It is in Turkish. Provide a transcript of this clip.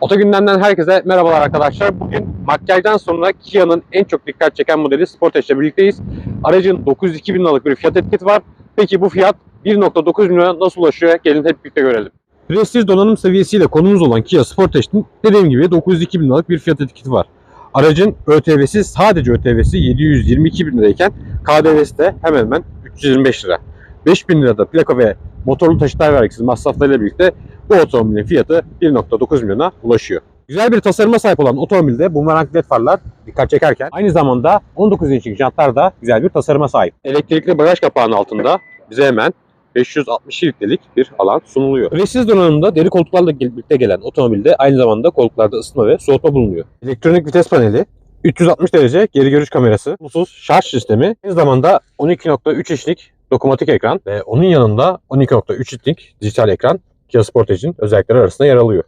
Oto gündemden herkese merhabalar arkadaşlar. Bugün makyajdan sonra Kia'nın en çok dikkat çeken modeli Sportage ile birlikteyiz. Aracın 902 bin liralık bir fiyat etiketi var. Peki bu fiyat 1.9 milyona nasıl ulaşıyor? Gelin hep birlikte görelim. Prestij donanım seviyesiyle konumuz olan Kia Sportage'in dediğim gibi 902 bin liralık bir fiyat etiketi var. Aracın ÖTV'si sadece ÖTV'si 722 bin lirayken KDV'si de hemen hemen 325 lira. 5000 lirada plaka ve motorlu taşıtlar vergisi masraflarıyla birlikte bu otomobilin fiyatı 1.9 milyona ulaşıyor. Güzel bir tasarıma sahip olan otomobilde bumerang led farlar dikkat çekerken aynı zamanda 19 inçlik jantlar da güzel bir tasarıma sahip. Elektrikli bagaj kapağının altında bize hemen 560 litrelik bir alan sunuluyor. Presiz donanımda deri koltuklarla birlikte gelen otomobilde aynı zamanda koltuklarda ısıtma ve soğutma bulunuyor. Elektronik vites paneli, 360 derece geri görüş kamerası, bluetooth şarj sistemi, aynı zamanda 12.3 inçlik dokunmatik ekran ve onun yanında 12.3 inçlik dijital ekran Kia Sportage'in özellikleri arasında yer alıyor.